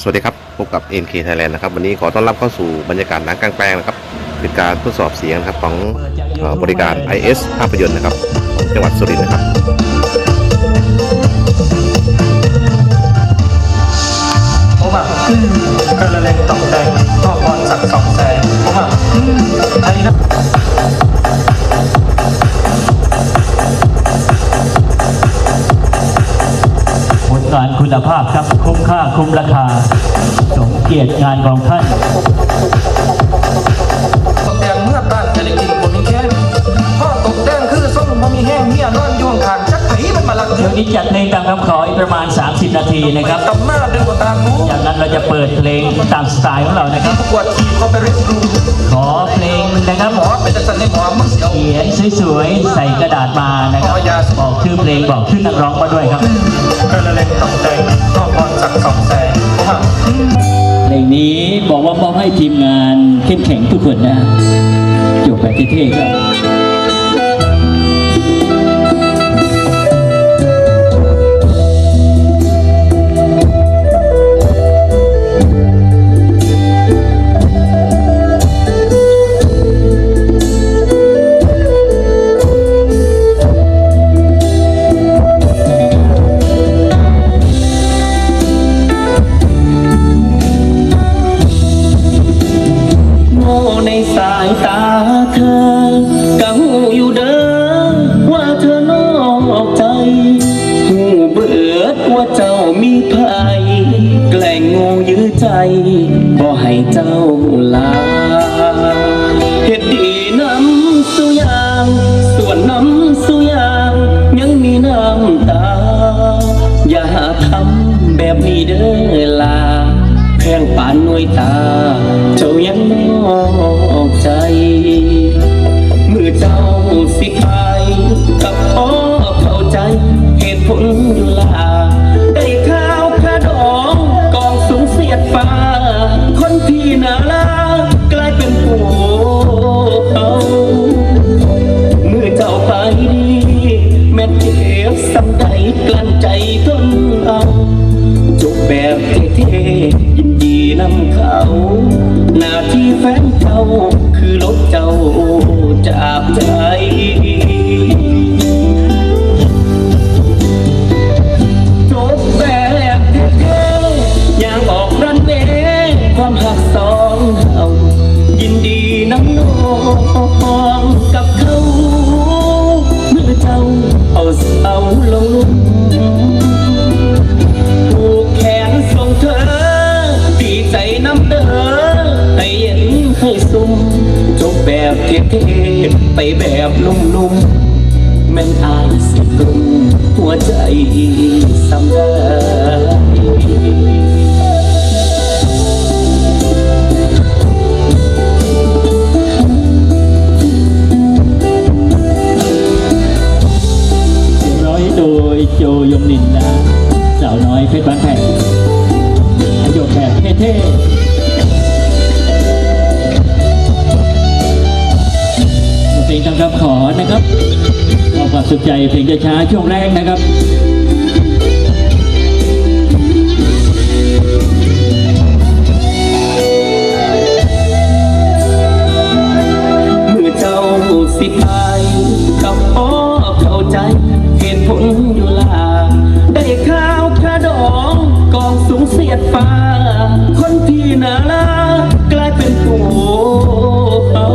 สวัสดีครับ พบกับ NK Thailand นะครับ วันนี้ขอต้อนรับเข้าสู่บรรยากาศหนังกลางแปลงนะครับเป็นการทดสอบเสียงนะครับของบริการ IS ภาพยนตร์นะครับ จังหวัดสุรินทร์นะครับผมอะอืมกระเลงตกใจพ่อพรสักสองแสนผมอะอืมไทยนะ การคุณภาพครับคุ้มค่าคุ้มราคา สมเกียรติงานของท่าน ดี๋อยวนี้จัดเพลงตามคำขออีกประมาณ 30 นาทีนะครับ ตำหน้าเดินกว่าตามรู้จากนั้นเราจะเปิดเพลงตามสไตล์ของเรานะครับ ประกวดทีเขาไปริสดูขอเพลงนะครับหมอเป็นจังสันในหมอมึงเสียวเขียนสวยๆ ใส่กระดาษมานะครับบอกชื่อเพลงบอกชื่อนักร้องมาด้วยครับกระเลงตกใจพ่อพรสักสองแสนผมอะอืมเพลงนี้บอกว่ามอบให้ทีมงานเข้มแข็งทุกคนนะจบแบบเท่ๆครับายตาเธอก็หูอยู่เด้อว่าเธอนอกใจหูเบิดว่าเจ้ามีภัยแกล้งงูยื้อใจบ่ให้เจ้าลาเหตุดีน้ำสุยาง ส่วนน้ำสุยาง ยังมีน้ำตา อย่าทำแบบนี้เด้อลาแพงปานหน่วยตาเจ้า บสำใดกลั้นใจทนเอาจบแบบเท่ๆยินดีนำเขา หน้าที่แฟนเจ้าคือลบเจ้าจากใจจ เอาลงลุกผูกแขนส่งเธอตีใจน้ำเด้อให้เย็นให้ซุ่มจบแบบเท่ๆไปแบบนุ่มๆแม่นอายสิกลุ่มหัวใจสำได้ ยโดยโจยมนินนะสาวน้อยเพชรบ้านแพงประโยคแบบเท่ๆเพลงตามคำขอนะครับขอบความสุขใจเพลงช้าๆช่วงแรกนะครับ เสียดฟ้า คนที่น่ารักกลายเป็นผัวเขา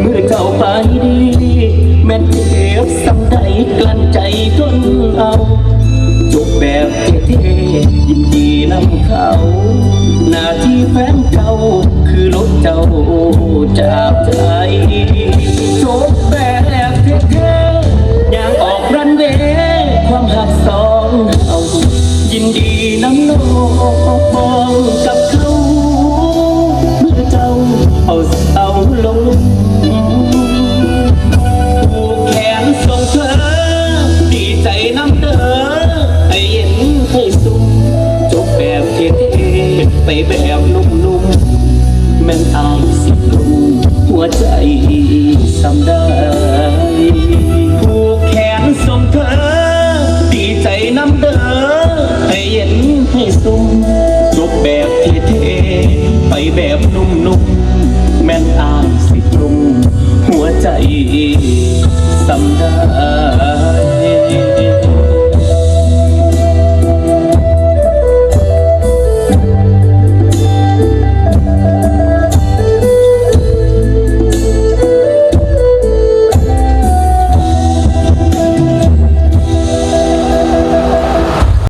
เมื่อเจ้าไปดี แม่นเจ็บสำใดกลั้นใจทนเอาจบแบบเท่ๆยินดีนำเขาหน้าที่แฟนเก่าคือลบเจ้าจากใจจบแบบ นำน้องกับเขาเมื่อเจ้าเอาเสาลงผูกแขนส่งเธอ ดีใจน้ำเด้อให้เย็นให้ซุ่มจบแบบเท่ๆไปแบบนุ่มๆแม่นอายสิกลุ่มหัวใจสำได้ สำได้